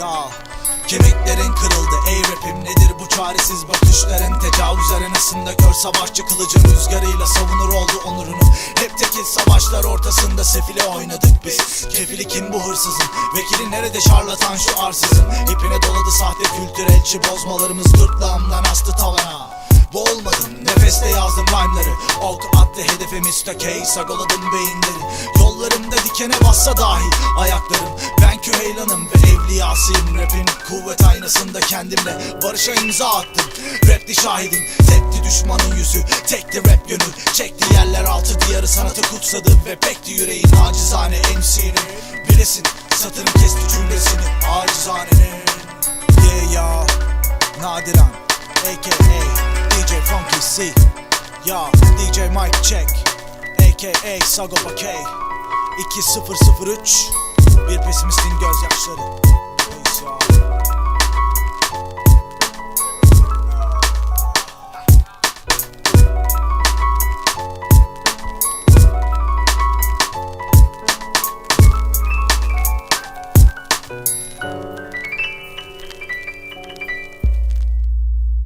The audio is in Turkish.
Ya. Kemiklerin kırıldı ey rapim nedir bu çaresiz bakışların? Tecavüz arenasında kör savaşçı kılıcın rüzgarıyla savunur oldu onurunu. Hep tekil savaşlar ortasında sefile oynadık biz. Kefili kim bu hırsızın? Vekili nerede şarlatan şu arsızın? İpine doladı sahte kültür elçi bozmalarımız gırtlağımdan astı tavana. Boğulmadım nefeste yazdım rhyme'ları. Ok attı hedefe müstakey sagoladım beyinleri. Yollarımda dikene bassa dahi ayaklarım. Ben küheylanım ve evliyasıyım Rapin kuvvet aynasında kendimle Barışa imza attım. Rapti şahidim. Tepti düşmanın yüzü Tekti rap gönül Çekti yerler altı diyarı sanatı kutsadı Ve pekti yüreğin acizane MC'nin Bilesin satırım kesti cümlesini. Acizanenin Yeah ya Nadiran AKA DJ Funky C. Ya DJ Mike Check AKA Sagopa K. 2003 Bir pesimistin gözyaşları